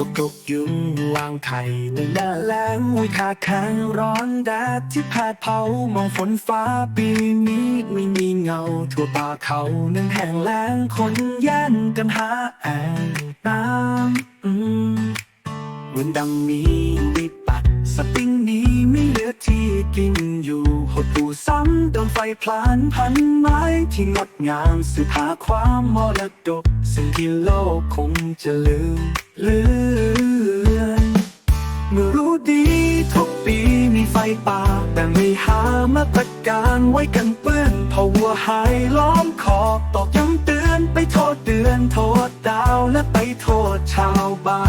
นกกกยุงวางไข่ในหน้าแล้งอุ้ยขาแข็งร้อนแดดที่แผดเผามองฝนฟ้าปีนี้ไม่มีเงา ทั่วป่าเขานั้นแห้งแล้งคนแย่งกันหาแอ่งน้ำอืมวันดังมีวิปัสสติงนี้ไม่เหลือที่กินอยู่ ดหูซ้ำโดนไฟพลานพันไม้ที่งดงามสืบหาความมรดกสิ่งที่โลกคงจะลืมเลือนเมื่อรู้ดีทุกปีมีไฟป่า แต่ไม่หามาตรการไว้กันเปื้อนพราะวัวหายล้อมคอตอกย้ำเตือนไปโทษเตือนโทษดาวและไปโทษชาวบ้าน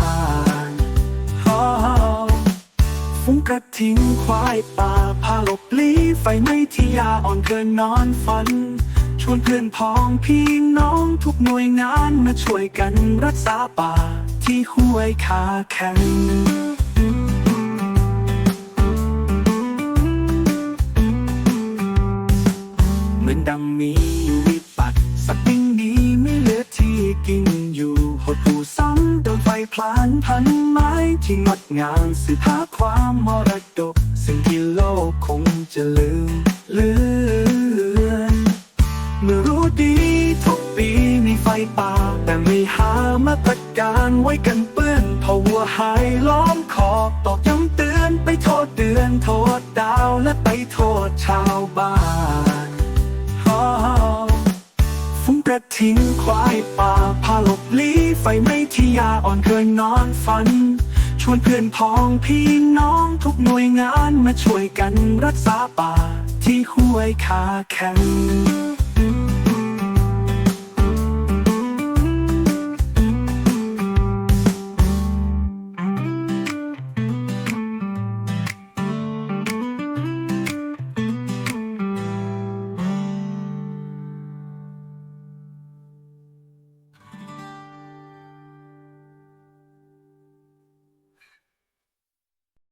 ฟุ้งกระทิงควายป่าพาหลบลี้ไฟไม้ที่ยาอ่อนเกินนอนฝัน ชวนเพื่อนพ้องพี่น้องทุกหน่วยงานมาช่วยกันรักษาป่าที่ห้วยขาแข็งเหมือนดังมีวิปัสสักปิ้งนี้ไม่เหลือที่กิน พลานพันไม้ที่งดงามสืบหาความมรดก สิ่งที่โลกคงจะลืมเลือนเมื่อรู้ดีทุกปีมีไฟป่า แต่ไม่หามาตรการไว้กันเปื้อนพราะวัวหายล้อมคอกตอกย้ำเตือนไปโทษเตือนโทษดาวและไปโทษชาวบ้านอ้าฟุ้งกระทิงควายป่าพาหลบลี้ไฟไม้ ที่ยาอ่อนเคยนอนฝัน ชวนเพื่อนพ้องพี่น้องทุกหน่วยงานมาช่วยกันรักษาป่าที่ห้วยขาแข็ง